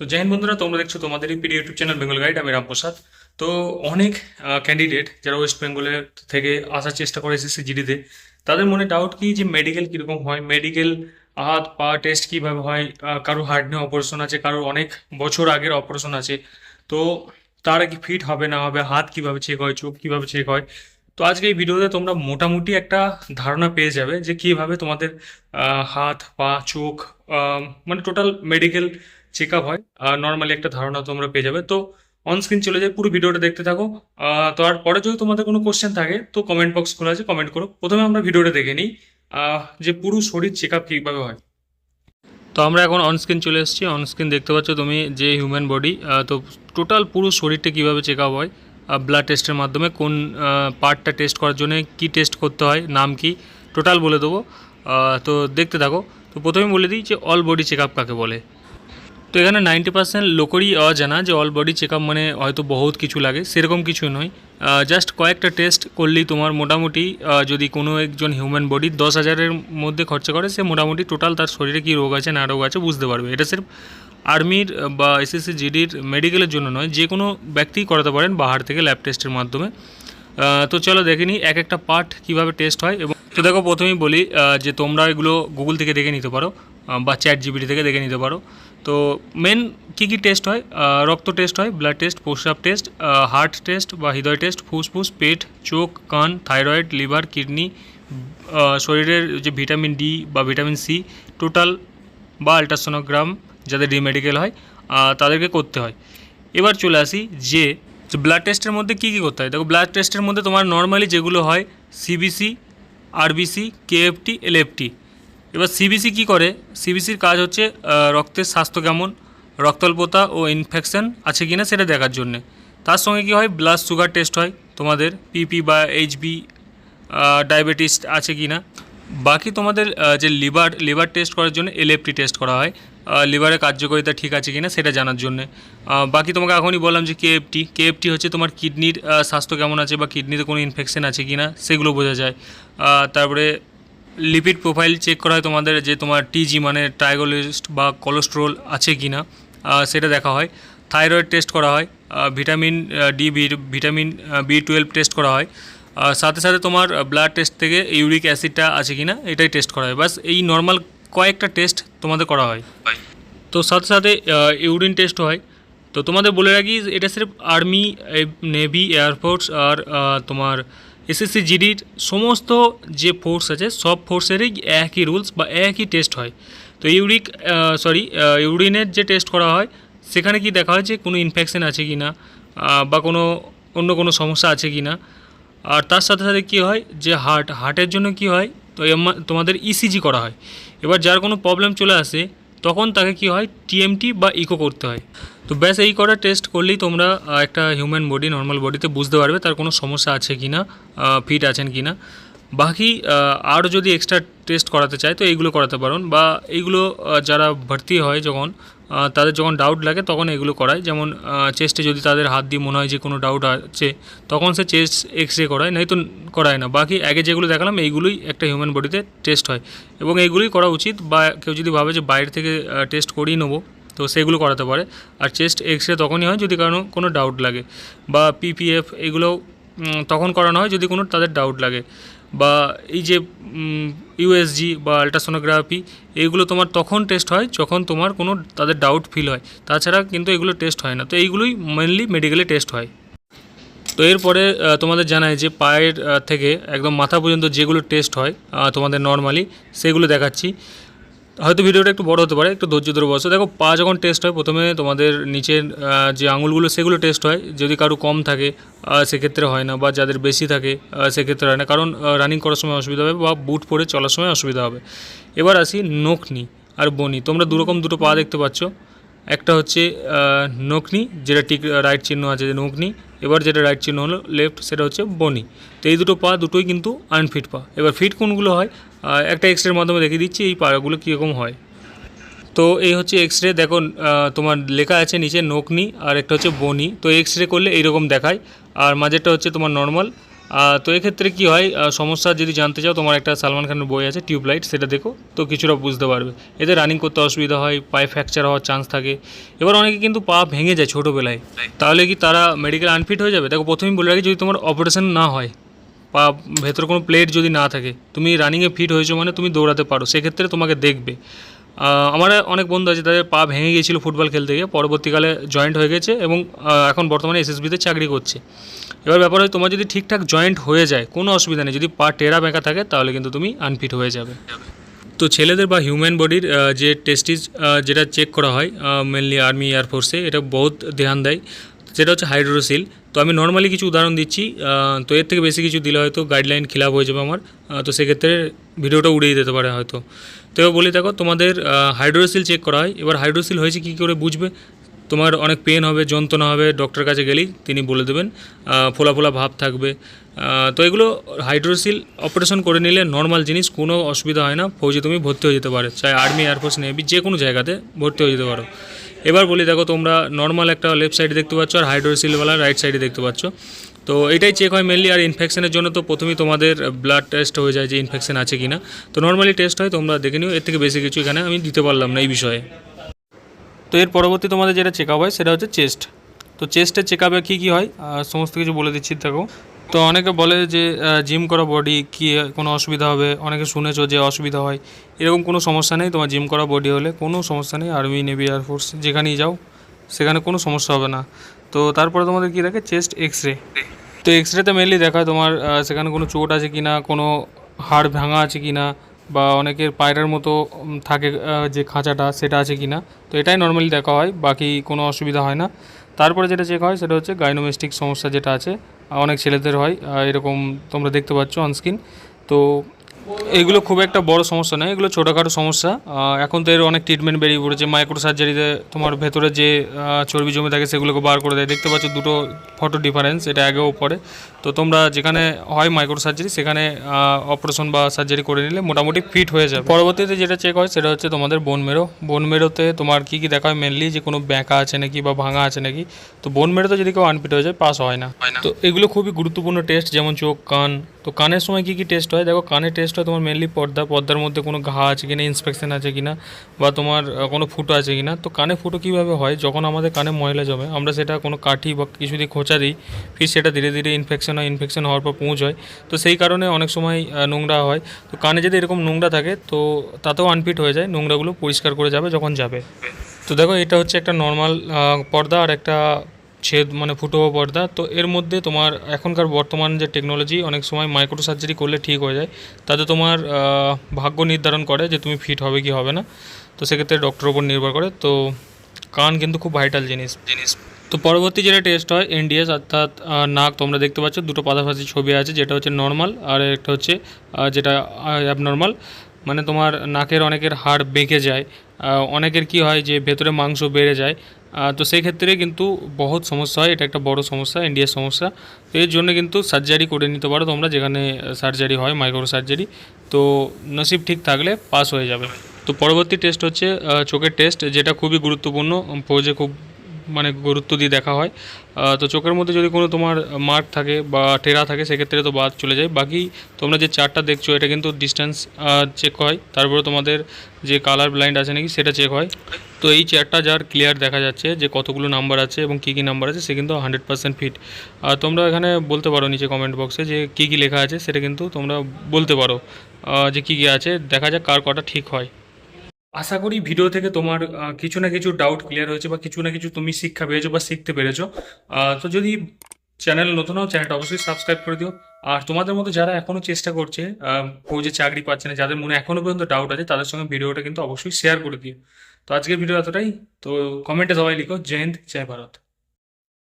তো জয় হিন্দ বন্ধুরা, তোমরা দেখছ তোমাদের এই PD YouTube channel Bengal guide আমি রামপ্রসাদ তো অনেক ক্যান্ডিডেট যারা ওয়েস্ট বেঙ্গলের থেকে আসার চেষ্টা করে এসেছে জিডিতে তাদের মনে ডাউট কি যে মেডিকেল কীরকম হয়? মেডিকেল হাত, পা টেস্ট কীভাবে হয়? কারও হার্ট নিয়ে অপারেশন আছে, কারোর অনেক বছর আগের অপারেশন আছে। তো তারা কি ফিট হবে, না হবে? হাত কীভাবে চেক হয়? চোখ কীভাবে চেক হয়? তো আজকে এই ভিডিওতে তোমরা মোটামুটি একটা ধারণা পেয়ে যাবে যে কীভাবে তোমাদের হাত, পা, চোখ মানে টোটাল মেডিকেল চেক আপ হয় নর্মালি একটা ধারণা তোমরা পেয়ে যাবে। তো অন স্ক্রিন চলে যায় পুরো ভিডিওটা দেখতে থাকো। তো আর পরে যদি তোমাদের কোনো কোশ্চেন থাকে, তো কমেন্ট বক্স খোলা আছে কমেন্ট করো। প্রথমে আমরা ভিডিওটা দেখে নিই যে পুরো শরীর চেক আপ কীভাবে হয়। তো আমরা এখন অন স্ক্রিন চলে এসেছি। অন স্ক্রিন দেখতে পাচ্ছ তুমি যে হিউম্যান বডি তো টোটাল পুরো শরীরটা কীভাবে চেক আপ হয় ব্লাড টেস্টের মাধ্যমে, কোন পার্টটা টেস্ট করার জন্য কি টেস্ট করতে হয়, নাম কি টোটাল বলে দেবো। তো দেখতে থাকো। তো প্রথমে বলে দিই যে অল বডি চেক আপ কাকে বলে। তো এখানে নাইনটি পার্সেন্ট লোকেরই অজানা যে অল বডি চেক মানে হয়তো বহুত কিছু লাগে, সেরকম কিছু নয়। জাস্ট কয়েকটা টেস্ট করলেই তোমার মোটামুটি যদি কোনো একজন হিউম্যান বডি দশ হাজারের মধ্যে খরচা করে, সে মোটামুটি টোটাল তার শরীরে কী রোগ আছে, না রোগ আছে বুঝতে পারবে। এটা সির্ফ আর্মির বা এসএসসি জিডির মেডিকেলের জন্য নয়, যে কোনো ব্যক্তি করাতে পারেন বাহার থেকে ল্যাব টেস্টের মাধ্যমে। তো চলো দেখে নিই এক একটা পার্ট কীভাবে টেস্ট হয় এবং তো দেখো প্রথমেই বলি যে তোমরা এগুলো গুগল থেকে দেখে নিতে পারো। বা চ্যাট জিবিটি থেকে দেখে নিতে পারো। তো মেন কী কী টেস্ট হয়? রক্ত টেস্ট হয় ব্লাড টেস্ট প্রস্রাব টেস্ট হার্ট টেস্ট বা হৃদয় টেস্ট ফুসফুস, পেট, চোখ, কান থাইরয়েড লিভার কিডনি শরীরের যে ভিটামিন ডি বা ভিটামিন সি টোটাল বা আলট্রাসোনোগ্রাম যাদের ডি মেডিকেল হয় তাদেরকে করতে হয়। এবার চলে আসি যে ব্লাড টেস্টের মধ্যে কী কী করতে হয়? দেখো ব্লাড টেস্টের মধ্যে তোমার নর্মালি যেগুলো হয় সিবিসি আরবিসি কেএফটি এলএফটি এবার সিবিসি কি করে? সিবিসির কাজ হচ্ছে রক্তের স্বাস্থ্য কেমন, রক্তল্পতা ও ইনফেকশন আছে কি না সেটা দেখার জন্যে। তার সঙ্গে কি হয়? ব্লাড সুগার টেস্ট হয় তোমাদের পিপি বা এইচবি ডায়াবেটিস আছে কি না বাকি তোমাদের যে লিভার লিভার টেস্ট করার জন্য এলএফটি টেস্ট করা হয়। লিভারের কার্যকারিতা ঠিক আছে কিনা সেটা জানার জন্য। বাকি তোমাকে এখনই বললাম যে কেএফটি কেএফটি হচ্ছে তোমার কিডনির স্বাস্থ্য কেমন আছে বা কিডনিতে কোনো ইনফেকশন আছে কি না সেগুলো বোঝা যায়। তারপরে লিপিড প্রোফাইল চেক করা হয় তোমাদের যে তোমার টিজি মানে ট্রাইগোলিস্ট বা কোলেস্ট্রল আছে কি না সেটা দেখা হয়। থাইরয়েড টেস্ট করা হয় vitamin D vitamin B twelve test করা হয়। সাথে সাথে তোমার ব্লাড টেস্ট থেকে ইউরিক অ্যাসিডটা আছে কি না এটাই টেস্ট করা হয়। বাস এই নর্মাল কয়েকটা টেস্ট তোমাদের করা হয়। তো সাথে সাথে ইউরিন টেস্ট হয়। তো তোমাদের বলে রাখি এটা সির্ফ আর্মি নেভি এয়ারফোর্স আর তোমার এসএসসি জিডির সমস্ত যে ফোর্স আছে, সব ফোর্সেরই একই রুলস বা একই টেস্ট হয়। তো ইউরিক সরি ইউরিনের যে টেস্ট করা হয়, সেখানে কি দেখা হয় যে কোনো ইনফেকশন আছে কি না বা কোনো অন্য কোনো সমস্যা আছে কি না আর তার সাথে সাথে কী হয় যে হার্ট হার্টের জন্য কি হয়, তো তোমাদের ইসিজি করা হয়। এবার যার কোনো প্রবলেম চলে আসে, তখন তাকে কি হয় টিএমটি বা ইকো করতে হয়। তো ব্যাস, এই কটা টেস্ট করলেই তোমরা একটা হিউম্যান বডি নর্মাল বডিতে বুঝতে পারবে তার কোনো সমস্যা আছে কি না ফিট আছেন কি না বাকি আরও যদি এক্সট্রা টেস্ট করাতে চায় তো এইগুলো করাতে পারেন বা এইগুলো যারা ভর্তি হয় যখন তাদের যখন ডাউট লাগে তখন এগুলো করায়। যেমন চেস্টে যদি তাদের হাত দিয়ে মনে হয় যে কোনো ডাউট আছে, তখন সে চেস্ট এক্স রে করায় নয় তো করায় না। বাকি আগে যেগুলো দেখালাম, এইগুলোই একটা হিউম্যান বডিতে টেস্ট হয়। এবং এইগুলোই করা উচিত বা কেউ যদি ভাবে যে বাইরে থেকে টেস্ট করিয়ে নেব তো সেগুলো করাতে পারে। আর চেস্ট এক্স রে তখনই হয় যদি কারও কোনো ডাউট লাগে। বা পিপিএফ এগুলো তখন করানো হয় যদি কোনো তাদের ডাউট লাগে। বা এই যে ইউএসজি বা আলট্রাসোনোগ্রাফি এইগুলো তোমার তখন টেস্ট হয় যখন তোমার কোনো তাদের ডাউট ফিল হয়। তাছাড়া কিন্তু এগুলো টেস্ট হয় না। তো এইগুলোই মেনলি মেডিকেলে টেস্ট হয়। তো এরপরে তোমাদের জানায় যে পায়ের থেকে একদম মাথা পর্যন্ত যেগুলো টেস্ট হয় তোমাদের নর্মালি সেগুলো দেখাচ্ছি। হয়তো ভিডিওটা একটু বড় হতে পারে, একটু ধৈর্য ধরে বসো। দেখো, পা যখন টেস্ট হয়, প্রথমে তোমাদের নিচের যে আঙুলগুলো, সেগুলো টেস্ট হয়। যদি কারও কম থাকে সেক্ষেত্রে হয় না, বা যাদের বেশি থাকে সেক্ষেত্রে হয় না। কারণ রানিং করার সময় অসুবিধা হবে, বা বুট পরে চলার সময় অসুবিধা হবে। এবার আসি নখনি আর বনি। তোমরা দুরকম দুটো পা দেখতে পাচ্ছ। একটা হচ্ছে নখনি, যেটা ঠিক রাইট চিহ্ন আছে, যে নখনি। এবার যেটা রাইট চিহ্ন হলো লেফট সেটা হচ্ছে বনি। তো এই দুটো পা দুটোই কিন্তু আনফিট পা। এবার ফিট কোনগুলো হয়? একটা এক্স রের মাধ্যমে দেখিয়ে দিচ্ছি এই পাগুলো কীরকম হয়। তো এই হচ্ছে এক্স রে দেখো তোমার লেখা আছে নিচে নকনি আর একটা হচ্ছে বনি। তো এক্স রে করলে এইরকম দেখায়। আর মাঝেরটা হচ্ছে তোমার নর্মাল তো এক্ষেত্রে কি হয় সমস্যা যদি জানতে চাও, তোমার একটা সালমান খানের বই আছে, টিউবলাইট, সেটা দেখো, তো কিছুটা বুঝতে পারবে। এতে রানিং করতে অসুবিধা হয়, পায়ে ফ্র্যাকচার হওয়ার চান্স থাকে। এবার অনেকে কিন্তু পা ভেঙে যায় ছোটোবেলায়। তাহলে কি তারা মেডিকেল আনফিট হয়ে যাবে? দেখো, প্রথমেই বলে রাখি, যদি তোমার অপারেশন না হয়, বা ভেতরে কোনো প্লেট যদি না থাকে, তুমি রানিংয়ে ফিট হয়েছো মানে তুমি দৌড়াতে পারো, সেক্ষেত্রে তোমাকে দেখবে। আমার অনেক বন্ধু আছে, তাদের পা ভেঙে গিয়েছিল ফুটবল খেলতে গিয়ে, পরবর্তীকালে জয়েন্ট হয়ে গেছে এবং এখন বর্তমানে এসএসবিতে চাকরি করছে। এবার ব্যাপার হয় তোমার যদি ঠিকঠাক জয়েন্ট হয়ে যায়, কোনো অসুবিধা নেই। যদি পা টেরা বেঁকা থাকে, তাহলে কিন্তু তুমি আনফিট হয়ে যাবে। তো ছেলেদের বা হিউম্যান বডির যে টেস্টিস যেটা চেক করা হয় মেনলি আর্মি এয়ারফোর্সে এটা বহুত ধ্যান দেয়। সেটা হচ্ছে হাইড্রোসিল তো আমি নর্মালি কিছু উদাহরণ দিচ্ছি তো এর থেকে বেশি কিছু দিলে হয়তো গাইডলাইন খিলাপ হয়ে যাবে আমার। তো সেক্ষেত্রে ভিডিওটা উড়িয়ে দিতে পারে হয়তো। তো বলি, দেখো, তোমাদের হাইড্রোসিল চেক করা হয়। এবার হাইড্রোসিল হয়েছে কী করে বুঝবে? তোমার অনেক পেন হবে, যন্ত্রণা হবে ডক্টরের কাছে গেলেই তিনি বলে দেবেন ফোলা ফোলা ভাব থাকবে। তো এগুলো হাইড্রোসিল অপারেশন করে নিলে নর্মাল জিনিস, কোনো অসুবিধা হয় না। ফৌজে তুমি ভর্তি হয়ে যেতে পারে। চাই আর্মি এয়ারফোর্স নেভি যে কোনো জায়গাতে ভর্তি হয়ে যেতে পারো। এবার বলি, দেখো তোমরা নর্মাল একটা লেফট সাইডে দেখতে পাচ্ছ আর হাইড্রোসিলওয়ালা রাইট সাইডে দেখতে পাচ্ছ। তো এটাই চেক হয় মেনলি আর ইনফেকশনের জন্য তো প্রথমেই তোমাদের ব্লাড টেস্ট হয়ে যায় যে ইনফেকশন আছে কি না তো নর্মালি টেস্ট হয়, তোমরা দেখে নিও। এর থেকে বেশি কিছু এখানে আমি দিতে পারলাম না এই বিষয়ে। তো এর পরবর্তী তোমাদের যেটা চেক হয়, সেটা হচ্ছে চেস্ট তো চেস্টের চেক আপে কী কী হয়? সমস্ত কিছু বলে দিচ্ছি, দেখো। তো অনেকে বলে যে জিম করা বডি কি কোনো অসুবিধা হবে? অনেকে শুনেছো যে অসুবিধা হয়। এরকম কোনো সমস্যা নেই, তোমার জিম করা বডি হলে। কোনো সমস্যা নেই আর্মি নেভি এয়ারফোর্স যেখানেই যাও, সেখানে কোনো সমস্যা হবে না। তো তারপরে তোমাদের কী দেখে? চেস্ট এক্স রে তো এক্স রেতে মেনলি দেখা তোমার সেখানে কোনো চোট আছে কি না কোনো হাড় ভাঙা আছে কি না বা অনেকের পায়রার মতো থাকে যে খাঁচাটা, সেটা আছে কি না তো এটাই নর্মালি দেখা হয়, বাকি কোনো অসুবিধা হয় না। তারপরে যেটা চেক হয়, সেটা হচ্ছে গাইনোমেস্টিক সমস্যা যেটা আছে। অনেক ছেলেদের হয় এরকম তোমরা দেখতে পাচ্ছ অনস্ক্রিন তো এগুলো খুব একটা বড় সমস্যা নয় এগুলো ছোটোখাটো সমস্যা। এখন তো এর অনেক ট্রিটমেন্ট বেরিয়ে পড়েছে মাইক্রো সার্জারিতে তোমার ভেতরে যে চর্বি জমে থাকে সেগুলোকে বার করে দেয়। দেখতে পাচ্ছ দুটো ফটো ডিফারেন্স এটা আগেও পরে। তো তোমরা যেখানে হয় মাইক্রো সার্জারি সেখানে অপারেশন বা সার্জারি করে নিলে মোটামুটি ফিট হয়ে যাবে। পরবর্তীতে যেটা চেক হয় সেটা হচ্ছে তোমাদের বোন মেরো বোন মেরোতে তোমার কী কী দেখা হয়? মেনলি যে কোনো ব্যাঁকা আছে নাকি বা ভাঙা আছে নাকি? তো বোন মেরোতে যদি কেউ আনফিট হয়ে যায় পাস হয় না। তো এগুলো খুবই গুরুত্বপূর্ণ টেস্ট যেমন চোখ কান তো কানের সময় কী কী টেস্ট হয়? দেখো, কানের টেস্ট হয় তোমার মেনলি পর্দা, পর্দার মধ্যে কোনো ঘা আছে কিনা ইন্সপেকশন আছে কিনা, বা তোমার কোনো ফুটো আছে কিনা। তো কানে ফুটো কীভাবে হয়? যখন আমাদের কানে ময়লা জমে, আমরা সেটা কোনো কাঠি বা কিছু দিয়ে খোঁচা দিই ফির সেটা ধীরে ধীরে ইনফেকশন হয় ইনফেকশন হওয়ার পর পুঁজ হয়। তো সেই কারণে অনেক সময় নোংরা হয়। তো কানে যদি এরকম নোংরা থাকে, তো তাতেও আনফিট হয়ে যায়, নোংরাগুলো পরিষ্কার করে যাবে যখন যাবে। তো দেখো, এটা হচ্ছে একটা নর্মাল পর্দা আর একটা ছেদ মানে ফুটো পর্দা। তো এর মধ্যে তোমার এখনকার বর্তমান যে টেকনোলজি অনেক সময় মাইক্রো সার্জারি করলে ঠিক হয়ে যায়। তাতে তোমার ভাগ্য নির্ধারণ করে যে তুমি ফিট হবে কি হবে না। তো সেক্ষেত্রে ডক্টরের উপর নির্ভর করে। তো কান কিন্তু খুব ভাইটাল জিনিস। জিনিস। তো পরবর্তী যেটা টেস্ট হয় এনডিএস অর্থাৎ নাক তোমরা দেখতে পাচ্ছ দুটো পাশাপাশি ছবি আছে যেটা হচ্ছে নর্মাল আর একটা হচ্ছে যেটা অ্যাবনর্মাল মানে তোমার নাকের অনেকের হাড় বেঁকে যায়। অনেকের কি হয় যে ভেতরে মাংস বেড়ে যায়। তো সেই ক্ষেত্রে কিন্তু বহুত সমস্যা হয়। এটা একটা বড় সমস্যা ইন্ডিয়ার সমস্যা। তো এর জন্য কিন্তু সার্জারি করে নিতে পারো তোমরা, যেখানে সার্জারি হয় মাইক্রো সার্জারি তো নসিব ঠিক থাকলে পাস হয়ে যাবে। তো পরবর্তী টেস্ট হচ্ছে চোখের টেস্ট যেটা খুবই গুরুত্বপূর্ণ ফৌজে খুব মানে গুরুত্ব দিয়ে দেখা হয়। তো চোখের মধ্যে যদি কোনো তোমার মার্ক থাকে বা টেরা থাকে, সেক্ষেত্রে তো বাদ চলে যায়। বাকি তোমরা যে চারটা দেখছ, এটা কিন্তু ডিস্টেন্স চেক হয়। তারপরে তোমাদের যে কালার ব্লাইন্ড আছে নাকি, সেটা চেক হয়। তো এই চেয়ারটা যার ক্লিয়ার দেখা যাচ্ছে যে কতগুলো নাম্বার আছে এবং কী কী নাম্বার আছে সে কিন্তু হান্ড্রেড পার্সেন্ট ফিট আর তোমরা এখানে বলতে পারো নিচে কমেন্ট বক্সে যে কী কী লেখা আছে সেটা কিন্তু তোমরা বলতে পারো যে কী কী আছে। দেখা যাক কার কটা ঠিক হয়। আশা করি ভিডিও থেকে তোমার কিছু না কিছু ডাউট ক্লিয়ার হয়েছে বা কিছু না কিছু তুমি শিক্ষা পেয়েছ বা শিখতে পেরেছ। তো যদি চ্যানেল নতুন হও চ্যানেলটা অবশ্যই সাবস্ক্রাইব করে দিও। আর তোমাদের মতো যারা এখনও চেষ্টা করছে আহ, যে চাকরি পাচ্ছে না যাদের মনে এখনও পর্যন্ত ডাউট আছে তাদের সঙ্গে ভিডিওটা কিন্তু অবশ্যই শেয়ার করে দিও। তো আজকের ভিডিও এতটাই তো কমেন্টে সবাই লিখো জয় হিন্দ জয় ভারত